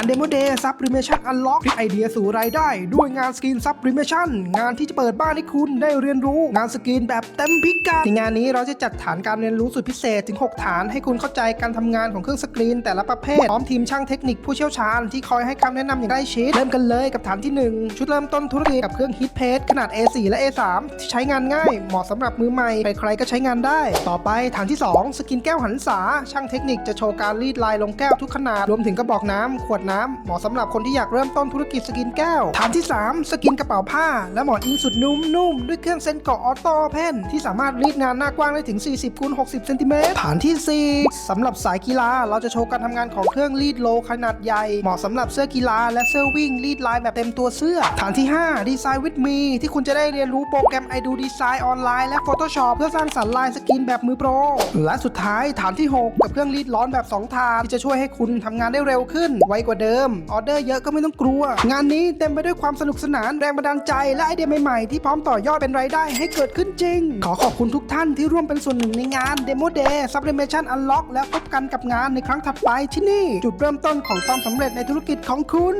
าน Demo Day Sublimation Unlock พลิกไอเดียสู่รายได้ ด้วยงานสกรีน Sublimation งานที่จะเปิดบ้านให้คุณได้เรียนรู้ งานสกรีนแบบเต็มพิกัดในงานนี้เราจะจัดฐานการเรียนรู้สุดพิเศษถึง 6 ฐาน ให้คุณเข้าใจการทำงานของเครื่องสกรีน แต่ละประเภทพร้อมทีมช่างเทคนิคผู้เชี่ยวชาญที่คอยให้คำแนะนำอย่างใกล้ชิดเริ่มกันเลยกับฐานที่ 1 ชุดเริ่มต้นธุรกิจกับเครื่องฮิตเพจขนาด A4 และ A3 ที่ใช้งานง่าย เหมาะสำหรับมือใหม่ใครๆก็ใช้งานได้ ต่อไปฐานที่ 2 สกินแก้วหันษาช่างเทคนิคจะโชว์การรีดลายลงแก้วทุกขนาดรวมถึงกระบอกน้ำขวดน้ำเหมาะสำหรับคนที่อยากเริ่มต้นธุรกิจสกินแก้ว ฐานที่ 3 สกินกระเป๋าผ้า และหมอนอิงสุดนุ่มๆ ด้วยเครื่องเซนเกาะออโต้เพนที่สามารถรีดงานหน้ากว้างได้ถึง 40คูณ60เซนติเมตรฐานทีสี่4สำหรับสายกีฬาเราจะโชว์การทำงานของเครื่องรีดโลขนาดใหญ่ เหมาะสำหรับเสื้อกีฬาและเสื้อวิ่งรีดลายแบบเต็มตัวเสื้อ ฐานที่ 5 ดีไซน์วิดมีที่คุณจะได้เรียนรู้โปรแกรม i do Design ออนไลน์และ Photoshop เพื่อสร้างสรรค์ลายสกินแบบมือโปร และสุดท้ายฐานที่ 6 กับเครื่องรีดร้อนแบบ 2 ทางที่จะช่วยให้คุณทำงานได้เร็วขึ้นไวกว่าเดิม ออเดอร์เยอะก็ไม่ต้องกลัว งานนี้เต็มไปด้วยความสนุกสนานแรงบันดาลใจ และไอเดียใหม่ๆที่พร้อมต่อยอดเป็นรายได้ให้เกิดขึ้นจริง ขอขอบคุณทุกท่านที่ร่วมเป็นส่วนหนึ่งในงาน Demo Day Sublimation Unlock แล้วพบกันกับงานในครั้งถัดไปที่นี่ จุดเริ่มต้นของความสำเร็จในธุรกิจของคุณ